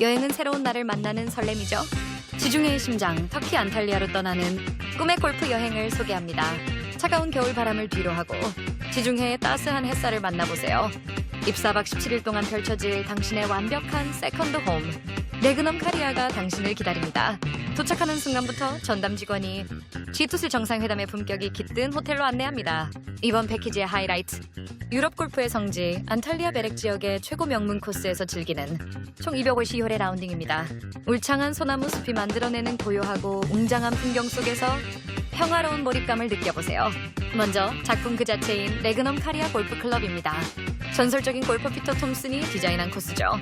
여행은 새로운 나를 만나는 설렘이죠. 지중해의 심장 터키 안탈리아로 떠나는 꿈의 골프 여행을 소개합니다. 차가운 겨울 바람을 뒤로 하고 지중해의 따스한 햇살을 만나보세요. 입사 박 17일 동안 펼쳐질 당신의 완벽한 세컨드 홈. 레그넘 카리아가 당신을 기다립니다. 도착하는 순간부터 전담 직원이 G2스 정상회담의 품격이 깃든 호텔로 안내합니다. 이번 패키지의 하이라이트. 유럽 골프의 성지 안탈리아 베렉 지역의 최고 명문 코스에서 즐기는 총 250홀의 라운딩입니다. 울창한 소나무 숲이 만들어내는 고요하고 웅장한 풍경 속에서 평화로운 몰입감을 느껴보세요. 먼저 작품 그 자체인 레그넘 카리아 골프 클럽입니다. 전설적인 골퍼 피터 톰슨이 디자인한 코스죠.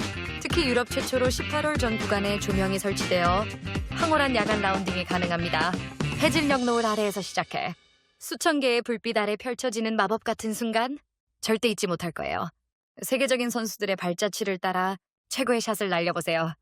특히 유럽 최초로 18홀 전 구간에 조명이 설치되어 황홀한 야간 라운딩이 가능합니다. 해질녘 노을 아래에서 시작해 수천 개의 불빛 아래 펼쳐지는 마법 같은 순간 절대 잊지 못할 거예요. 세계적인 선수들의 발자취를 따라 최고의 샷을 날려보세요.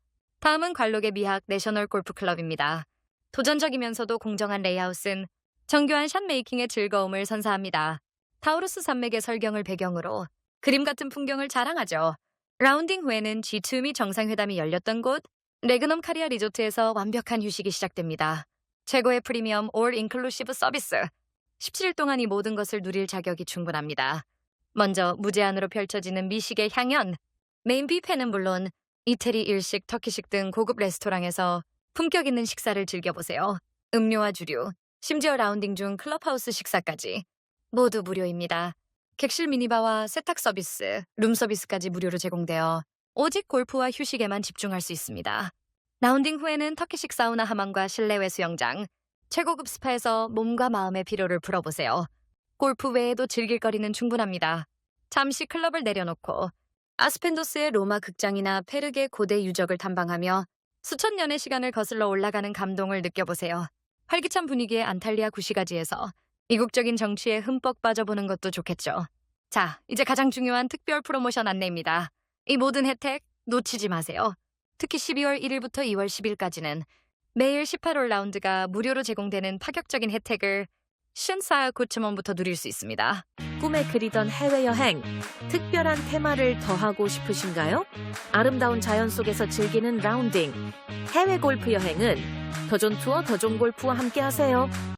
다음은 관록의 미학 내셔널 골프 클럽입니다. 도전적이면서도 공정한 레이아웃은 정교한 샷 메이킹의 즐거움을 선사합니다. 타우루스 산맥의 설경을 배경으로 그림 같은 풍경을 자랑하죠. 라운딩 후에는 G2 미 정상회담이 열렸던 곳 레그넘 카리아 리조트에서 완벽한 휴식이 시작됩니다. 최고의 프리미엄 올 인클루시브 서비스. 17일 동안 이 모든 것을 누릴 자격이 충분합니다. 먼저 무제한으로 펼쳐지는 미식의 향연. 메인 뷔페는 물론 이태리 일식, 터키식 등 고급 레스토랑에서 품격 있는 식사를 즐겨보세요. 음료와 주류, 심지어 라운딩 중 클럽하우스 식사까지 모두 무료입니다. 객실 미니바와 세탁 서비스, 룸 서비스까지 무료로 제공되어 오직 골프와 휴식에만 집중할 수 있습니다. 라운딩 후에는 터키식 사우나 하맘과 실내외 수영장, 최고급 스파에서 몸과 마음의 피로를 풀어보세요. 골프 외에도 즐길 거리는 충분합니다. 잠시 클럽을 내려놓고 아스펜도스의 로마 극장이나 페르게 고대 유적을 탐방하며 수천 년의 시간을 거슬러 올라가는 감동을 느껴보세요. 활기찬 분위기의 안탈리아 구시가지에서 이국적인 정치에 흠뻑 빠져보는 것도 좋겠죠. 자, 이제 가장 중요한 특별 프로모션 안내입니다. 이 모든 혜택 놓치지 마세요. 특히 12월 1일부터 2월 10일까지는 매일 18홀 라운드가 무료로 제공되는 파격적인 혜택을 슌사야 고츠몬부터 누릴 수 있습니다. 꿈에 그리던 해외여행, 특별한 테마를 더하고 싶으신가요? 아름다운 자연 속에서 즐기는 라운딩, 해외 골프 여행은 더존 투어 더존 골프와 함께 하세요.